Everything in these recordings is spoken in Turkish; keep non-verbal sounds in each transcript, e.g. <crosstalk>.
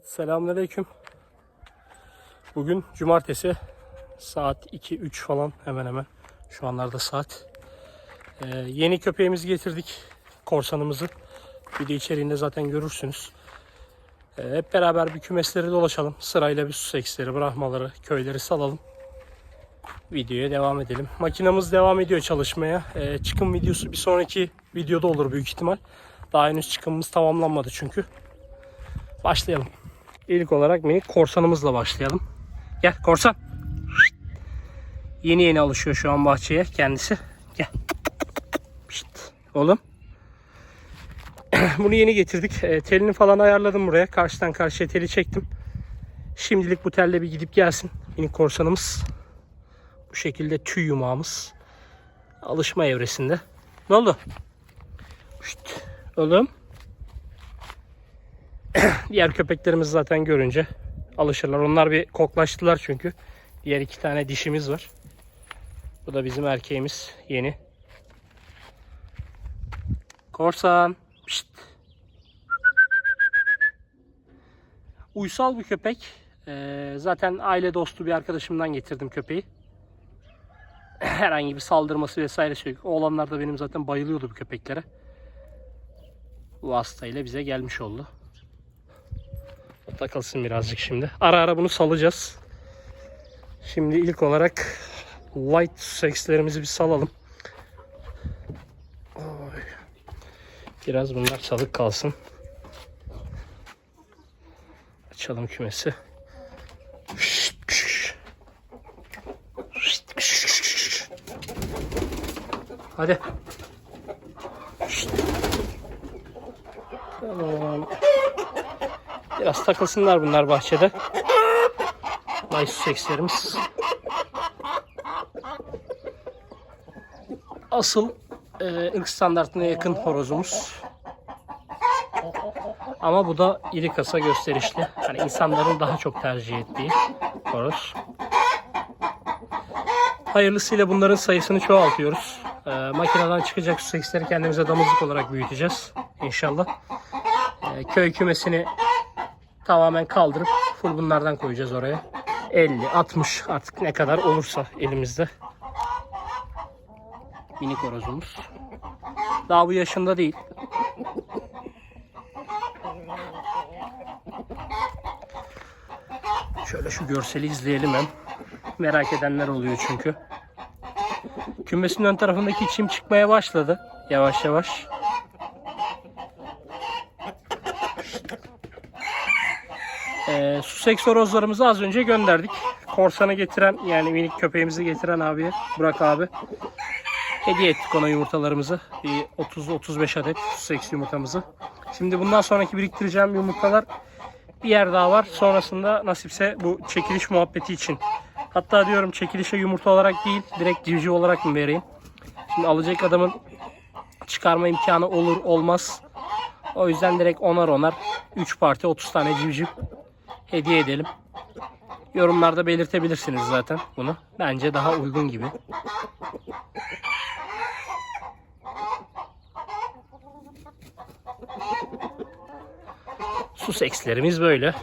Evet, selamünaleyküm. Bugün cumartesi saat 2-3 falan hemen hemen şu anlarda saat. Ee, yeni köpeğimizi getirdik. Korsanımızı. Video içeriğinde zaten görürsünüz. Ee, hep beraber bir kümesleri dolaşalım. Sırayla bir suseksleri, brahmaları, köyleri salalım. Videoya devam edelim. Makinamız devam ediyor çalışmaya. Ee, çıkım videosu bir sonraki videoda olur büyük ihtimal. Daha henüz çıkımımız tamamlanmadı çünkü. Başlayalım. İlk olarak minik korsanımızla başlayalım. Gel korsan. Yeni yeni alışıyor şu an bahçeye kendisi. Gel. Şşt. Oğlum. <clears throat> Bunu yeni getirdik. E, telini falan ayarladım buraya. Karşıdan karşıya teli çektim. Şimdilik bu telle bir gidip gelsin. Minik korsanımız. Bu şekilde tüy yumağımız. Alışma evresinde. Ne oldu? Şşt. Oğlum. <clears throat> Diğer köpeklerimiz zaten görünce alışırlar. Onlar bir koklaştılar çünkü. Diğer iki tane dişimiz var. Bu da bizim erkeğimiz yeni. Korsan. Pişt. Uysal bir köpek. Ee, zaten aile dostu bir arkadaşımdan getirdim köpeği. <clears throat> Herhangi bir saldırması vesaire yok. Oğlanlar da benim zaten bayılıyordu bu köpeklere. Bu hastayla bize gelmiş oldu. Takılsın birazcık şimdi. Ara ara bunu salacağız. Şimdi ilk olarak light sexlerimizi bir salalım. Biraz bunlar salık kalsın. Açalım kümesi. Hadi. Tamam. Biraz takılsınlar bunlar bahçede. Nice sekslerimiz. Asıl e, ırk standartına yakın horozumuz. Ama bu da iri kasa gösterişli. Hani insanların daha çok tercih ettiği horoz. Hayırlısıyla bunların sayısını çoğaltıyoruz. E, makineden çıkacak seksleri kendimize damızlık olarak büyüteceğiz. İnşallah. E, köy kümesini tamamen kaldırıp full bunlardan koyacağız oraya. 50, 60 artık ne kadar olursa elimizde. Minik horozumuz. Daha bu yaşında değil. Şöyle şu görseli izleyelim hem. Merak edenler oluyor çünkü. Kümesin ön tarafındaki çim çıkmaya başladı. Yavaş yavaş. Ee, Sussex horozlarımızı az önce gönderdik. Korsanı getiren yani minik köpeğimizi getiren abiye Burak abi. Hediye ettik ona yumurtalarımızı. Bir 30-35 adet Sussex yumurtamızı. Şimdi bundan sonraki biriktireceğim yumurtalar bir yer daha var. Sonrasında nasipse bu çekiliş muhabbeti için. Hatta diyorum çekilişe yumurta olarak değil direkt civciv olarak mı vereyim? Şimdi alacak adamın çıkarma imkanı olur olmaz. O yüzden direkt onar onar 3 parti 30 tane civciv hediye edelim. Yorumlarda belirtebilirsiniz zaten bunu. Bence daha uygun gibi. Susekslerimiz böyle.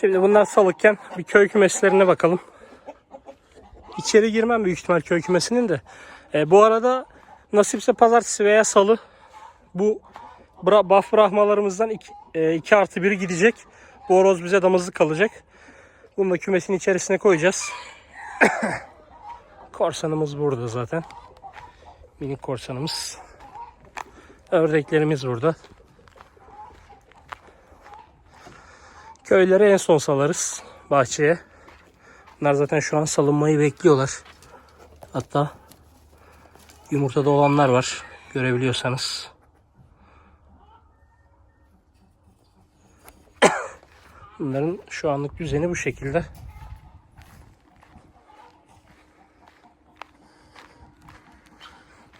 Şimdi bunlar salıkken bir köy kümeslerine bakalım. İçeri girmem büyük ihtimal köy kümesinin de. E, bu arada nasipse pazartesi veya salı bu buff brahmalarımızdan 2 artı 1 gidecek. Bu horoz bize damızlık kalacak. Bunu da kümesin içerisine koyacağız. <coughs> korsanımız burada zaten. Minik korsanımız. Ördeklerimiz burada. Köyleri en son salarız bahçeye. Bunlar zaten şu an salınmayı bekliyorlar. Hatta yumurtada olanlar var. Görebiliyorsanız. Bunların şu anlık düzeni bu şekilde.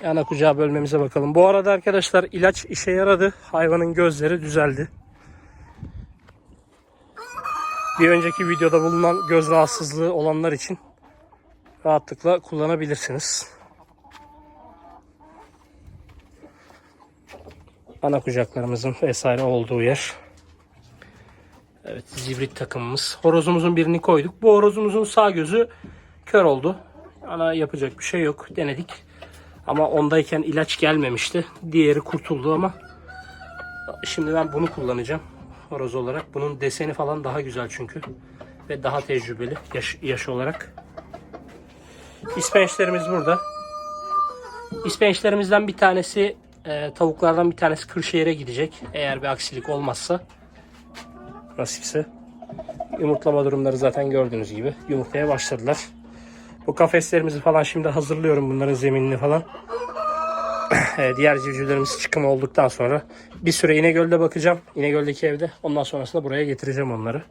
Yana kucağı bölmemize bakalım. Bu arada arkadaşlar ilaç işe yaradı. Hayvanın gözleri düzeldi. Bir önceki videoda bulunan göz rahatsızlığı olanlar için rahatlıkla kullanabilirsiniz. Ana kucaklarımızın vesaire olduğu yer. Evet zibrit takımımız. Horozumuzun birini koyduk. Bu horozumuzun sağ gözü kör oldu. Ana yapacak bir şey yok. Denedik. Ama ondayken ilaç gelmemişti. Diğeri kurtuldu ama şimdi ben bunu kullanacağım. Horoz olarak. Bunun deseni falan daha güzel çünkü. Ve daha tecrübeli yaş, yaş olarak. İspençlerimiz burada. İspençlerimizden bir tanesi e, tavuklardan bir tanesi Kırşehir'e gidecek. Eğer bir aksilik olmazsa. Nasipse. Yumurtlama durumları zaten gördüğünüz gibi. Yumurtaya başladılar. Bu kafeslerimizi falan şimdi hazırlıyorum bunların zeminini falan. <clears throat> Diğer civcivlerimiz çıkım olduktan sonra bir süre İnegöl'de bakacağım. İnegöl'deki evde. Ondan sonrasında buraya getireceğim onları.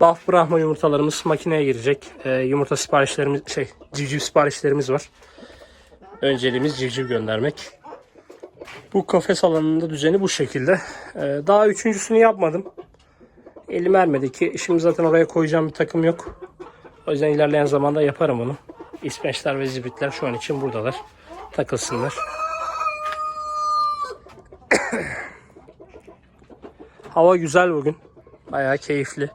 Baf Brahma yumurtalarımız makineye girecek. E, yumurta siparişlerimiz şey civciv siparişlerimiz var. Önceliğimiz civciv göndermek. Bu kafes alanında düzeni bu şekilde. E, daha üçüncüsünü yapmadım. Elim ermedi ki. Şimdi zaten oraya koyacağım bir takım yok. O yüzden ilerleyen zamanda yaparım onu. İspençler ve zibritler şu an için buradalar. Takılsınlar. <coughs> Hava güzel bugün. Bayağı keyifli.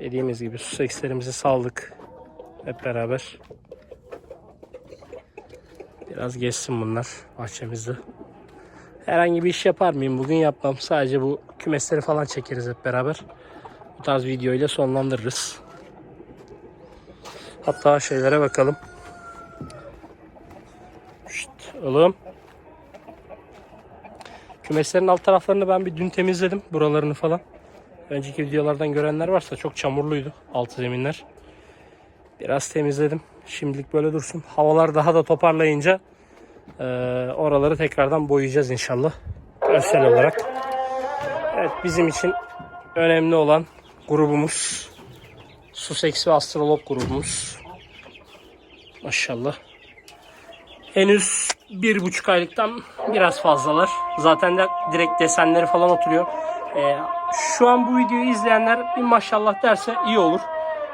Dediğimiz gibi su sekslerimizi saldık. Hep beraber. Biraz geçsin bunlar bahçemizde. Herhangi bir iş yapar mıyım? Bugün yapmam. Sadece bu kümesleri falan çekeriz hep beraber. Bu tarz video ile sonlandırırız. Hatta şeylere bakalım. Şşt, oğlum. Kümeslerin alt taraflarını ben bir dün temizledim. Buralarını falan. Önceki videolardan görenler varsa çok çamurluydu altı zeminler. Biraz temizledim. Şimdilik böyle dursun. Havalar daha da toparlayınca eee, oraları tekrardan boyayacağız inşallah. Görsel olarak. Evet bizim için önemli olan grubumuz Sussex ve Astrolog grubumuz. Maşallah. Henüz bir buçuk aylıktan biraz fazlalar. Zaten de direkt desenleri falan oturuyor. Ee, şu an bu videoyu izleyenler bir maşallah derse iyi olur.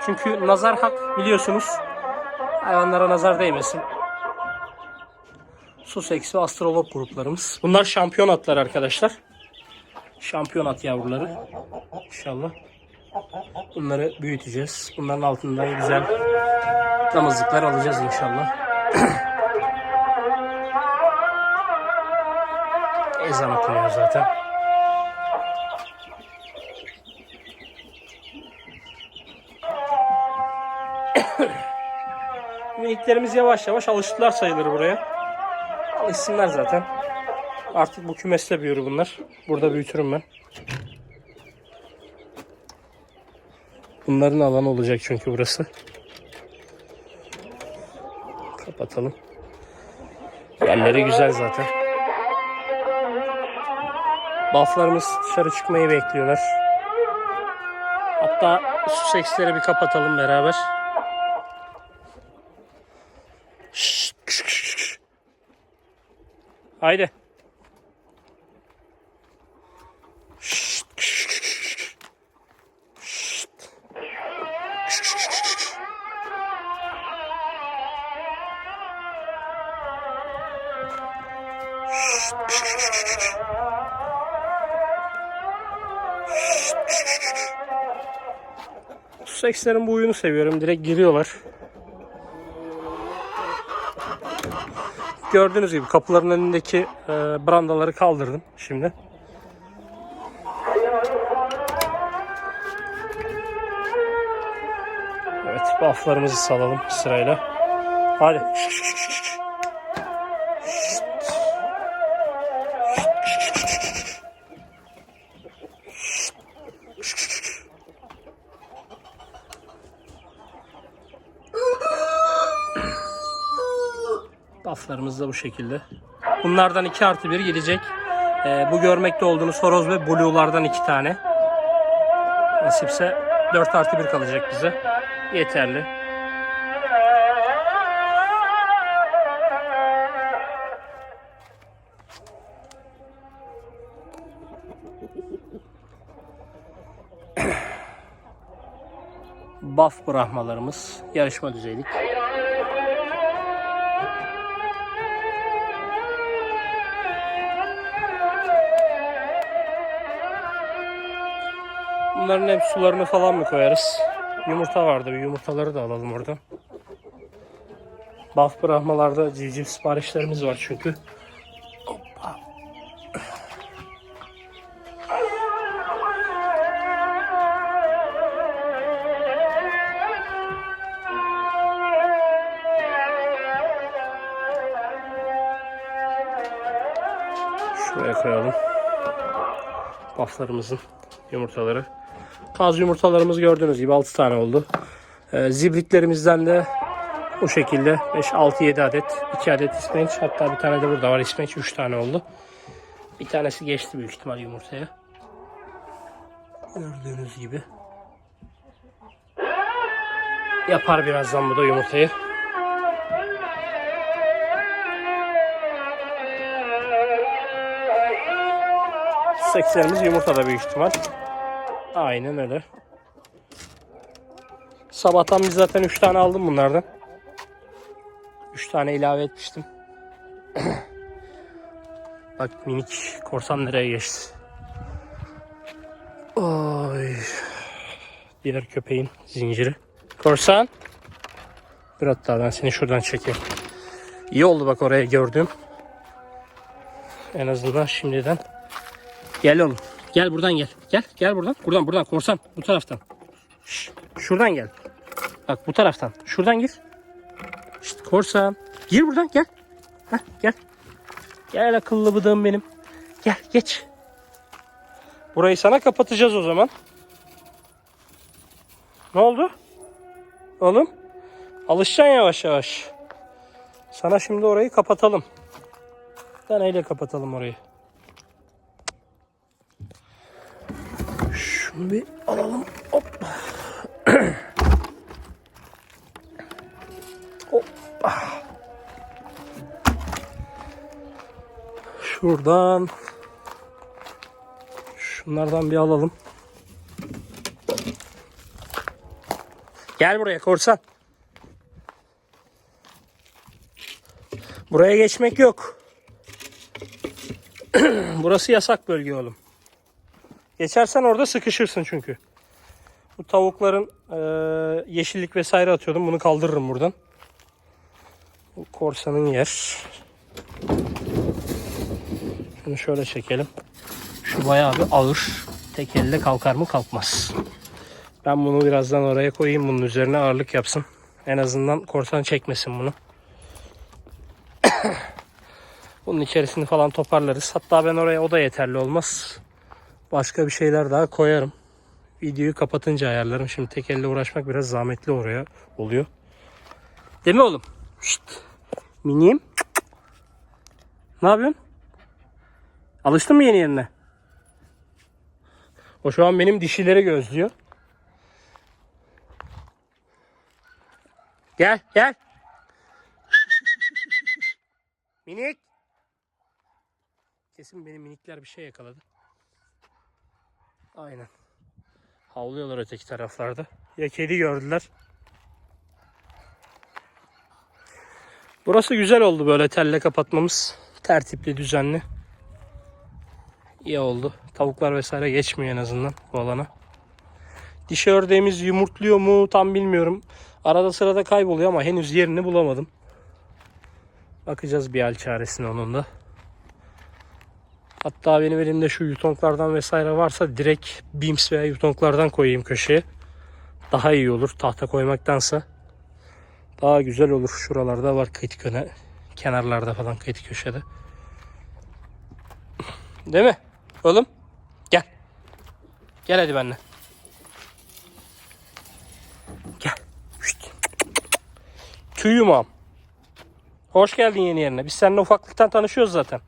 Çünkü nazar hak biliyorsunuz. Hayvanlara nazar değmesin. Sussex ve Astrolog gruplarımız. Bunlar şampiyon atlar arkadaşlar. Şampiyon at yavruları. İnşallah. Bunları büyüteceğiz. Bunların altından güzel damızlıklar alacağız inşallah. <coughs> Ezan okunuyor zaten. <coughs> Miniklerimiz yavaş yavaş alıştılar sayılır buraya. Alışsınlar zaten. Artık bu kümeste büyür bunlar. Burada büyütürüm ben. Bunların alanı olacak çünkü burası. Kapatalım. Yerleri güzel zaten. Baflarımız dışarı çıkmayı bekliyorlar. Hatta su seksleri bir kapatalım beraber. Haydi. 38'lerin bu oyunu seviyorum. Direkt giriyorlar. Gördüğünüz gibi kapıların önündeki e, brandaları kaldırdım şimdi. Evet bufflarımızı salalım sırayla. Hadi. Bufflarımız da bu şekilde. Bunlardan 2 artı 1 gelecek. Ee, bu görmekte olduğunuz horoz ve blue'lardan 2 tane. Nasipse 4 artı 1 kalacak bize. Yeterli. Buff Brahmalarımız yarışma düzeylik. Bunların hem sularını falan mı koyarız? Yumurta vardı. Bir yumurtaları da alalım oradan. Baf bırakmalarda civciv siparişlerimiz var çünkü. Şuraya koyalım. Baflarımızın yumurtaları. Kaz yumurtalarımız gördüğünüz gibi 6 tane oldu. Ee, zibritlerimizden de bu şekilde 5, 6, 7 adet. 2 adet ispenç. Hatta bir tane de burada var ispenç. 3 tane oldu. Bir tanesi geçti büyük ihtimal yumurtaya. Gördüğünüz gibi. Yapar birazdan bu da yumurtayı. Sekslerimiz yumurtada büyük ihtimal. Aynen öyle. Sabahtan biz zaten 3 tane aldım bunlardan. 3 tane ilave etmiştim. <clears throat> Bak minik korsan nereye geçti. Oy. Diğer köpeğin zinciri. Korsan. Dur hatta ben seni şuradan çekeyim. İyi oldu bak oraya gördüm. En azından şimdiden. Gel oğlum. Gel buradan gel. Gel. Gel buradan. Buradan buradan korsan. Bu taraftan. Şş, şuradan gel. Bak bu taraftan. Şuradan gir. İşte korsan. Gir buradan gel. Heh, gel. Gel akıllı bıdığım benim. Gel geç. Burayı sana kapatacağız o zaman. Ne oldu? Oğlum. Alışacaksın yavaş yavaş. Sana şimdi orayı kapatalım. Taneyle kapatalım orayı. Şunu bir alalım. Hop. Hoppa. Şuradan şunlardan bir alalım. Gel buraya korsan. Buraya geçmek yok. <clears throat> Burası yasak bölge oğlum. Geçersen orada sıkışırsın çünkü. Bu tavukların eee, yeşillik vesaire atıyordum. Bunu kaldırırım buradan. Bu korsanın yer. Şunu şöyle çekelim. Şu bayağı bir ağır. Tek elle kalkar mı kalkmaz. Ben bunu birazdan oraya koyayım. Bunun üzerine ağırlık yapsın. En azından korsan çekmesin bunu. <coughs> Bunun içerisini falan toparlarız. Hatta ben oraya o da yeterli olmaz. Başka bir şeyler daha koyarım. Videoyu kapatınca ayarlarım. Şimdi tek elle uğraşmak biraz zahmetli oraya oluyor. Değil mi oğlum? Şşt. Miniyim. Ne yapıyorsun? Alıştın mı yeni yerine? O şu an benim dişileri gözlüyor. Gel gel. Minik. Kesin benim minikler bir şey yakaladı. Aynen. Havlıyorlar öteki taraflarda. Ya kedi gördüler. Burası güzel oldu böyle telle kapatmamız. Tertipli, düzenli. İyi oldu. Tavuklar vesaire geçmiyor en azından bu alana. Dişi ördeğimiz yumurtluyor mu tam bilmiyorum. Arada sırada kayboluyor ama henüz yerini bulamadım. Bakacağız bir hal çaresine onun da. Hatta benim elimde şu yutonklardan vesaire varsa direkt beams veya yutonklardan koyayım köşeye. Daha iyi olur tahta koymaktansa. Daha güzel olur. Şuralarda var kritik öne. Kenarlarda falan kritik köşede. Değil mi? Oğlum gel. Gel hadi benimle. Gel. Şşt. Tüy yumağım. Hoş geldin yeni yerine. Biz seninle ufaklıktan tanışıyoruz zaten.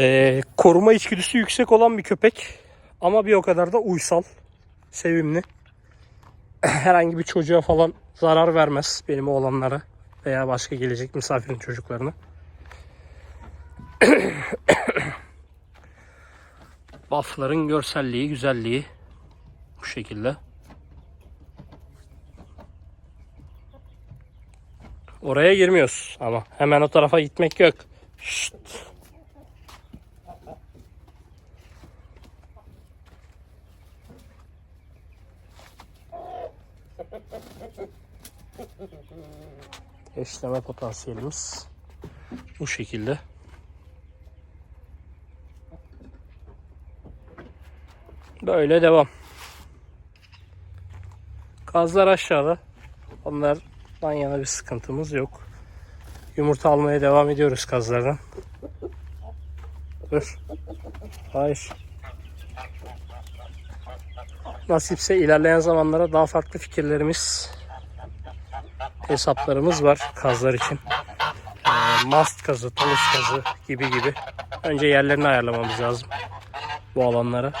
Ee, koruma içgüdüsü yüksek olan bir köpek. Ama bir o kadar da uysal. Sevimli. <clears throat> Herhangi bir çocuğa falan zarar vermez benim oğlanlara veya başka gelecek misafirin çocuklarına. <clears throat> Buffların görselliği, güzelliği bu şekilde. Oraya girmiyoruz ama hemen o tarafa gitmek yok. Şşt. Eşleme potansiyelimiz bu şekilde. Böyle devam. Gazlar aşağıda. Onlardan yana bir sıkıntımız yok. Yumurta almaya devam ediyoruz kazlardan. Dur. Hayır. Nasipse ilerleyen zamanlara daha farklı fikirlerimiz, hesaplarımız var kazlar için. Ee, mast kazı, talus kazı gibi gibi. Önce yerlerini ayarlamamız lazım bu alanlara.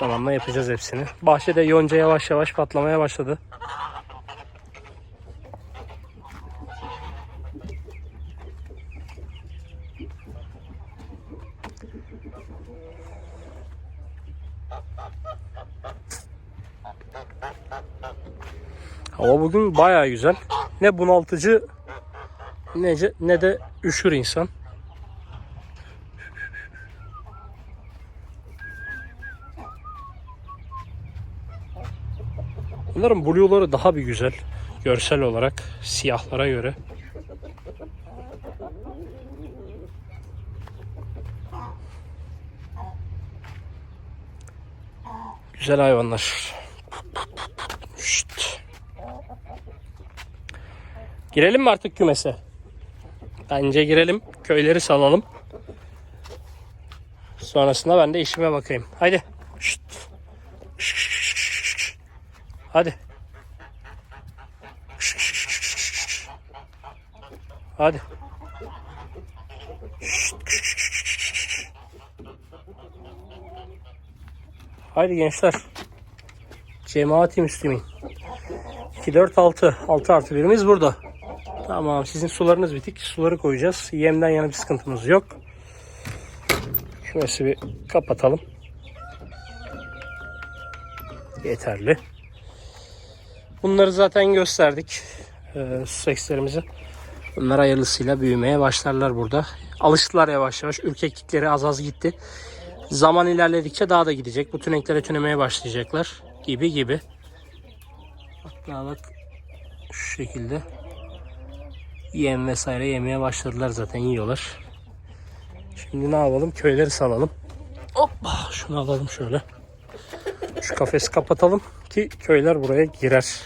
Zamanla yapacağız hepsini. Bahçede yonca yavaş yavaş patlamaya başladı. Hava bugün bayağı güzel. Ne bunaltıcı ne, ne de üşür insan. Bunların blue'ları daha bir güzel. Görsel olarak siyahlara göre. Güzel hayvanlar. Girelim mi artık kümese? Bence girelim. Köyleri salalım. Sonrasında ben de işime bakayım. Haydi. Şşt. Şşt. Hadi. Hadi. Haydi gençler. Cemaati Müslümin. 2, 4, 6. 6 artı birimiz burada. Tamam sizin sularınız bitik. Suları koyacağız. Yemden yana bir sıkıntımız yok. Kümesi bir kapatalım. Yeterli. Bunları zaten gösterdik. Ee, sekslerimizi. Bunlar hayırlısıyla büyümeye başlarlar burada. Alıştılar yavaş yavaş. Ürkeklikleri az az gitti. Zaman ilerledikçe daha da gidecek. Bu tüneklere tünemeye başlayacaklar. Gibi gibi. Hatta bak şu şekilde yem vesaire yemeye başladılar zaten yiyorlar. Şimdi ne yapalım? Köyleri salalım. Hoppa şunu alalım şöyle. Şu kafesi kapatalım ki köyler buraya girer.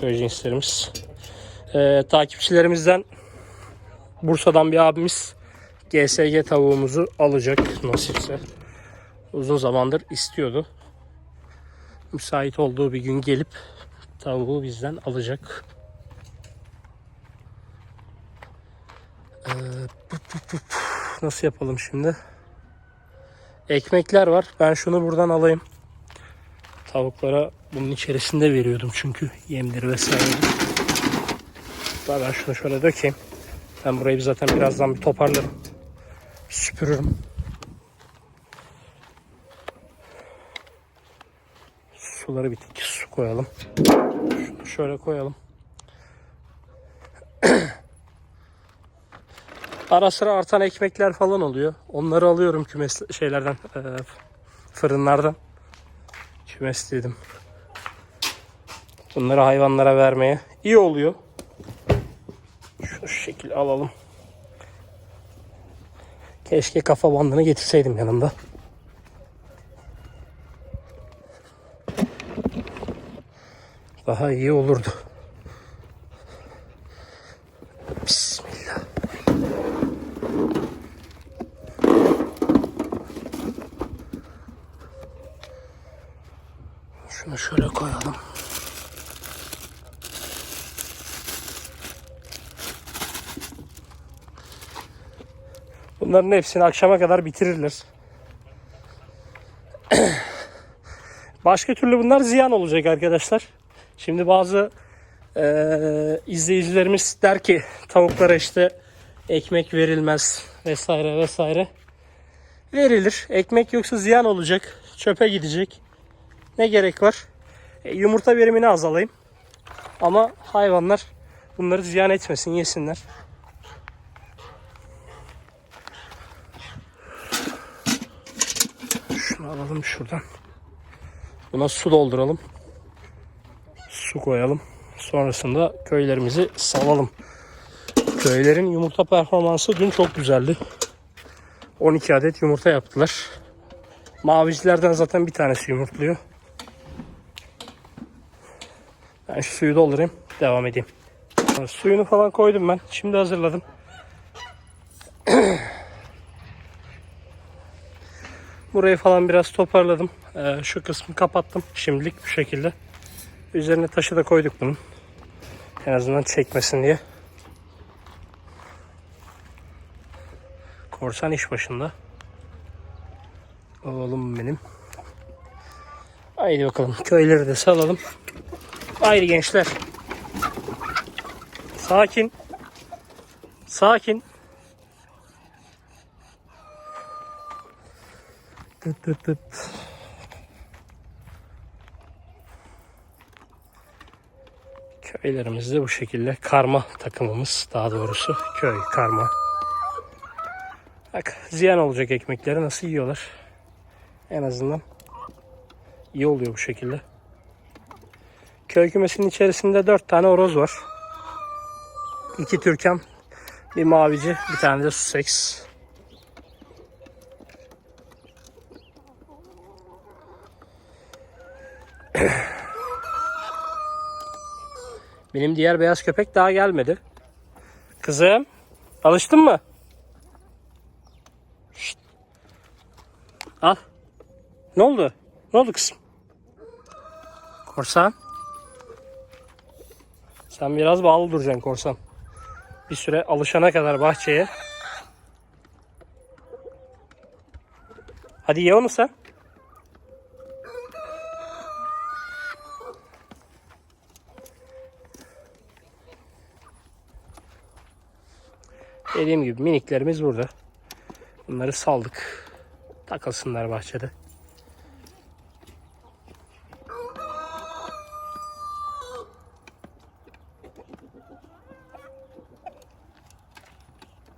Köy cinslerimiz. Ee, takipçilerimizden Bursa'dan bir abimiz GSG tavuğumuzu alacak nasipse. Uzun zamandır istiyordu. Müsait olduğu bir gün gelip tavuğu bizden alacak. Ee, nasıl yapalım şimdi? Ekmekler var. Ben şunu buradan alayım. Tavuklara bunun içerisinde veriyordum çünkü yemleri vesaire. Ben şunu şöyle dökeyim. Ben burayı zaten birazdan bir toparlarım. Süpürürüm. Suları bitik. Su koyalım. Şunu şöyle koyalım. Ara sıra artan ekmekler falan oluyor. Onları alıyorum kümes şeylerden, e, fırınlardan. Kümes dedim. Bunları hayvanlara vermeye iyi oluyor. Şunu şu şekilde alalım. Keşke kafa bandını getirseydim yanımda. Daha iyi olurdu. Bismillah. Şunu şöyle koyalım. Bunların hepsini akşama kadar bitirirler. <clears throat> Başka türlü bunlar ziyan olacak arkadaşlar. Şimdi bazı e, izleyicilerimiz der ki tavuklara işte ekmek verilmez vesaire vesaire. Verilir. Ekmek yoksa ziyan olacak. Çöpe gidecek. Ne gerek var? E, yumurta verimini azalayım. Ama hayvanlar bunları ziyan etmesin, yesinler. Şunu alalım şuradan. Buna su dolduralım. Su koyalım. Sonrasında köylerimizi salalım. Köylerin yumurta performansı dün çok güzeldi. 12 adet yumurta yaptılar. Mavicilerden zaten bir tanesi yumurtluyor. Ben şu suyu doldurayım. Devam edeyim. Suyunu falan koydum ben. Şimdi hazırladım. <clears throat> Burayı falan biraz toparladım. Ee, şu kısmı kapattım. Şimdilik bu şekilde. Üzerine taşı da koyduk bunun. En azından çekmesin diye. Korsan iş başında. Oğlum benim. Haydi bakalım köyleri de salalım. Haydi gençler. Sakin. Sakin. Tıt tıt tıt. Köylerimiz de bu şekilde karma takımımız daha doğrusu köy karma. Bak ziyan olacak ekmekleri nasıl yiyorlar. En azından iyi oluyor bu şekilde. Köy kümesinin içerisinde dört tane horoz var. İki türkan, bir mavici, bir tane de sussex. Benim diğer beyaz köpek daha gelmedi. Kızım, alıştın mı? Şşt. Al. Ne oldu? Ne oldu kızım? Korsan. Sen biraz bağlı duracaksın korsan. Bir süre alışana kadar bahçeye. Hadi ye onu sen. Dediğim gibi miniklerimiz burada. Bunları saldık. Takılsınlar bahçede.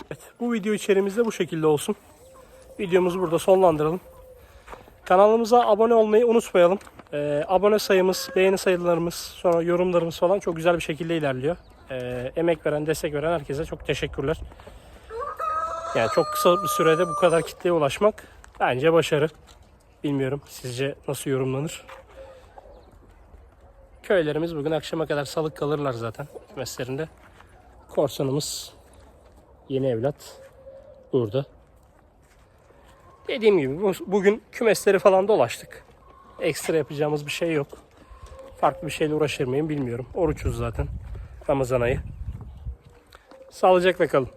Evet, bu video içeriğimiz de bu şekilde olsun. Videomuzu burada sonlandıralım. Kanalımıza abone olmayı unutmayalım. Ee, abone sayımız, beğeni sayılarımız, sonra yorumlarımız falan çok güzel bir şekilde ilerliyor. Ee, emek veren, destek veren herkese çok teşekkürler. Yani çok kısa bir sürede bu kadar kitleye ulaşmak bence başarı. Bilmiyorum sizce nasıl yorumlanır? Köylerimiz bugün akşama kadar salık kalırlar zaten kümeslerinde. Korsanımız yeni evlat burada. Dediğim gibi bu- bugün kümesleri falan dolaştık. Ekstra yapacağımız bir şey yok. Farklı bir şeyle uğraşır mıyım bilmiyorum. Oruçuz zaten. Ramazan ayı. Sağlıcakla kalın.